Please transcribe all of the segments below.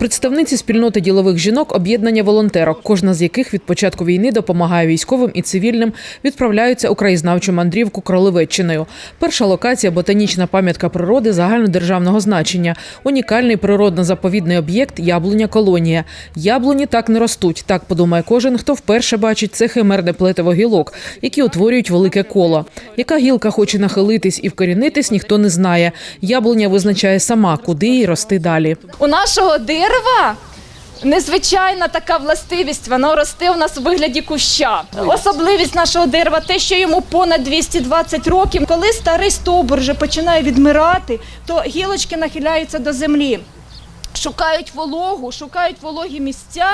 Представниці спільноти ділових жінок об'єднання волонтерок, кожна з яких від початку війни допомагає військовим і цивільним, відправляються у краєзнавчу мандрівку Кролевеччиною. Перша локація ботанічна пам'ятка природи загальнодержавного значення, унікальний природно-заповідний об'єкт яблуня колонія. Яблуні так не ростуть. Так подумає кожен, хто вперше бачить це химерне плетиво гілок, які утворюють велике коло. Яка гілка хоче нахилитись і вкорінитись, ніхто не знає. Яблуня визначає сама, куди їй рости далі. У нашого дерева незвичайна така властивість. Воно росте у нас у вигляді куща. Особливість нашого дерева те, що йому понад 220 років. Коли старий стовбур вже починає відмирати, то гілочки нахиляються до землі, шукають вологу, шукають вологі місця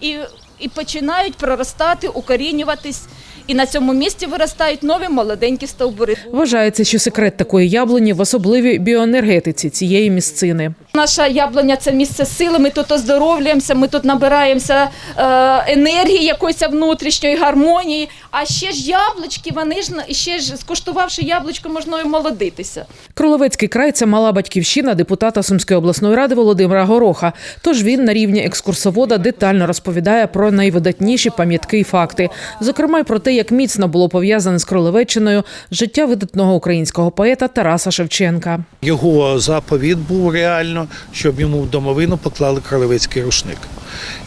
і, і починають проростати, укорінюватись. І на цьому місці виростають нові молоденькі стовбури. Вважається, що секрет такої яблуні в особливій біоенергетиці цієї місцини. Наша яблуня це місце сили. Ми тут оздоровлюємося, ми тут набираємося е, енергії якоїсь внутрішньої гармонії. А ще ж яблучки, вони ж ще ж скуштувавши яблучко, можна і молодитися. Кроловецький край це мала батьківщина депутата Сумської обласної ради Володимира Гороха. Тож він на рівні екскурсовода детально розповідає про найвидатніші пам'ятки і факти, зокрема й про те, як міцно було пов'язане з Кролевеччиною життя видатного українського поета Тараса Шевченка. Його заповіт був реально, щоб йому в домовину поклали кролевецький рушник.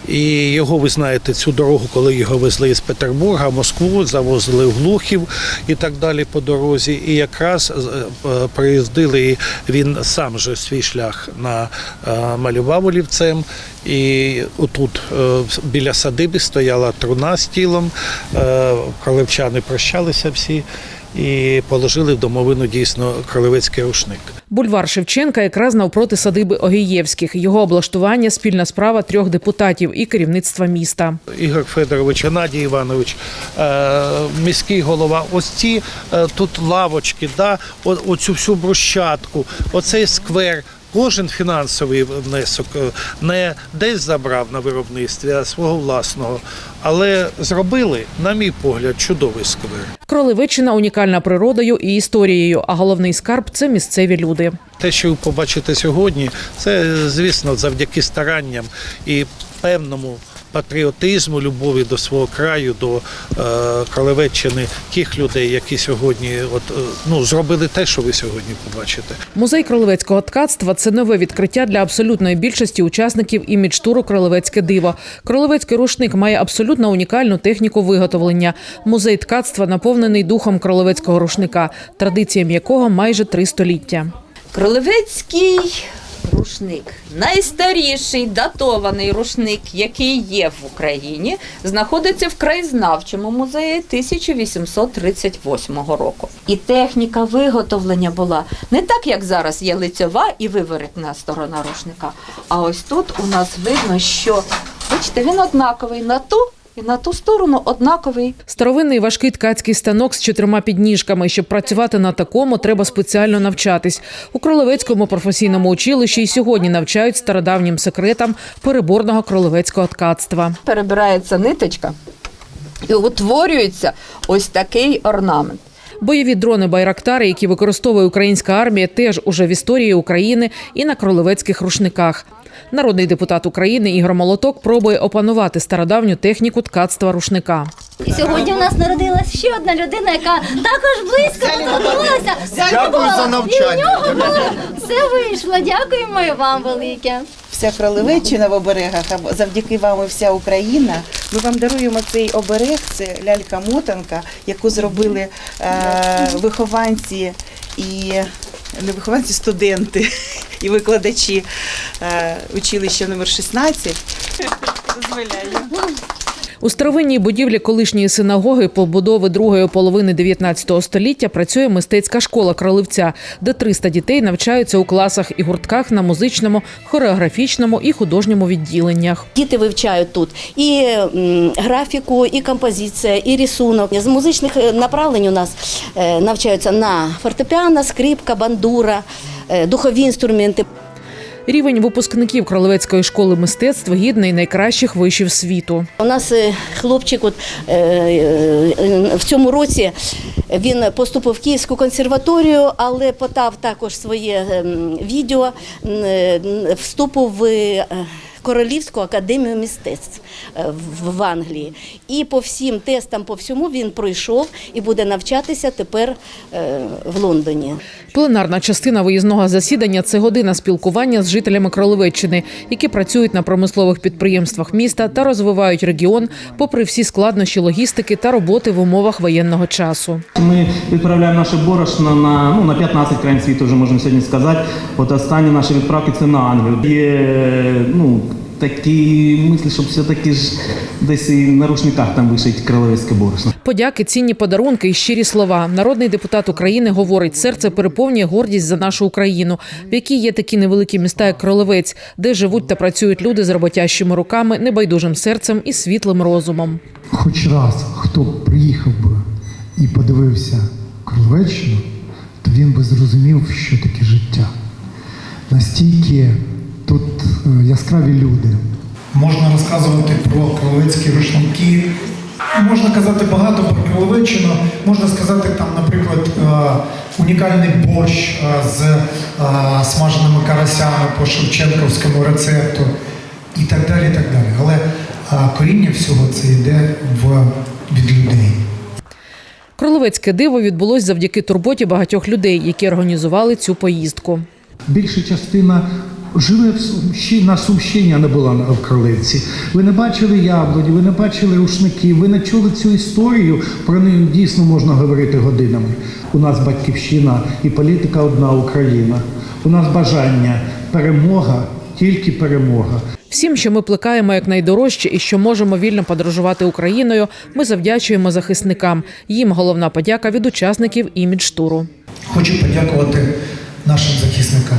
І його, ви знаєте, цю дорогу, коли його везли з Петербурга, Москву, завозили в Глухів і так далі по дорозі. І якраз е, е, приїздили, і він сам же свій шлях на е, олівцем. І отут біля садиби стояла труна з тілом. Кролевчани прощалися всі і положили в домовину дійсно кролевецький рушник. Бульвар Шевченка якраз навпроти садиби Огієвських. Його облаштування спільна справа трьох депутатів і керівництва міста. Ігор Федорович, Геннадій Іванович, е, міський голова. Ось ці е, тут лавочки, да, оцю всю брусчатку, оцей сквер. Кожен фінансовий внесок е, не десь забрав на виробництві, а свого власного. Але зробили, на мій погляд, чудовий сквер. Кролевичина унікальна природою і історією, а головний скарб це місцеві люди. Те, що ви побачите сьогодні, це, звісно, завдяки старанням і певному патріотизму, любові до свого краю, до е, Кролевеччини, тих людей, які сьогодні от, е, ну, зробили те, що ви сьогодні побачите. Музей кролевецького ткацтва це нове відкриття для абсолютної більшості учасників імідж-туру Кролевецьке диво. Кролевецький рушник має абсолютно унікальну техніку виготовлення. Музей ткацтва наповнений духом кролевецького рушника, традиціям якого майже три століття. Кролевецький рушник найстаріший датований рушник, який є в Україні, знаходиться в краєзнавчому музеї 1838 року. І техніка виготовлення була не так, як зараз є лицьова і виворотна сторона рушника. А ось тут у нас видно, що бачите, він однаковий на ту і на ту сторону однаковий. Старовинний важкий ткацький станок з чотирма підніжками. Щоб працювати на такому, треба спеціально навчатись. У Кролевецькому професійному училищі і сьогодні навчають стародавнім секретам переборного кролевецького ткацтва. перебирається ниточка і утворюється ось такий орнамент. Бойові дрони Байрактари, які використовує українська армія, теж уже в історії України і на кролевецьких рушниках. Народний депутат України Ігор Молоток пробує опанувати стародавню техніку ткацтва рушника. І сьогодні в нас народилась ще одна людина, яка також близько доторкнулася. Дякую за навчання. І в нього було все вийшло. Дякуємо і вам велике. вся Кролевеччина в оберегах, а завдяки вам і вся Україна. Ми вам даруємо цей оберег. Це лялька-мотанка, яку зробили е, вихованці і не вихованці, студенти і викладачі е, училища номер 16. Дозволяю. У старовинній будівлі колишньої синагоги побудови другої половини 19 століття працює мистецька школа Кролевця, де 300 дітей навчаються у класах і гуртках на музичному, хореографічному і художньому відділеннях. Діти вивчають тут і графіку, і композиція, і рисунок. З музичних е, направлень у нас е, навчаються на фортепіано, скрипка, бандура, духові інструменти. Рівень випускників Кролевецької школи мистецтв гідний найкращих вишів світу. У нас е, хлопчик от, е, е, в цьому році він поступив в Київську консерваторію, але подав також своє ем, відео е, вступу в е, Королівську академію мистецтв е, в, Англії. І по всім тестам, по всьому він пройшов і буде навчатися тепер е, в Лондоні. Пленарна частина виїзного засідання це година спілкування з жителями Кролевеччини, які працюють на промислових підприємствах міста та розвивають регіон, попри всі складнощі логістики та роботи в умовах воєнного часу. Ми відправляємо наше борошно на, ну, на 15 країн світу, вже можемо сьогодні сказати. От останні наші відправки це на Англію. Є ну, такі мислі, щоб все-таки ж десь і на рушниках там вишить кролевське борошно. Подяки, цінні подарунки і щирі слова. Народний депутат України говорить, серце переповнює гордість за нашу Україну, в якій є такі невеликі міста, як Кролевець, де живуть та працюють люди з роботящими руками, небайдужим серцем і світлим розумом. хоч раз хто б приїхав би і подивився Кролевеччину, то він би зрозумів, що таке життя. Настільки тут е, яскраві люди. Можна розказувати про кролевецькі рушники. Можна казати багато про Кролевеччину. Можна сказати там, наприклад, е, унікальний борщ е, з смаженими карасями по Шевченківському рецепту і так далі. і так далі. Але коріння всього це йде в, від людей. Кролевецьке диво відбулось завдяки турботі багатьох людей, які організували цю поїздку. Більша частина живе в Сумщині, на Сумщині, а не була на- в Кролевці. Ви не бачили яблуні, ви не бачили рушники, ви не чули цю історію. Про неї дійсно можна говорити годинами. У нас батьківщина і політика одна Україна. У нас бажання перемога, тільки перемога. Всім, що ми плекаємо як найдорожче і що можемо вільно подорожувати Україною, ми завдячуємо захисникам. Їм головна подяка від учасників імідж-туру. Хочу подякувати нашим захисникам,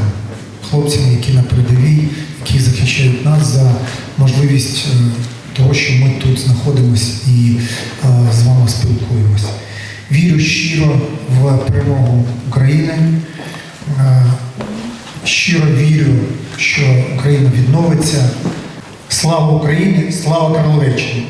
хлопцям, які на передовій, які захищають нас за можливість е, того, що ми тут знаходимося і е, з вами спілкуємося. Вірю щиро в перемогу України. Е, Щиро вірю, що Україна відновиться. Слава Україні! Слава Кролевеччині!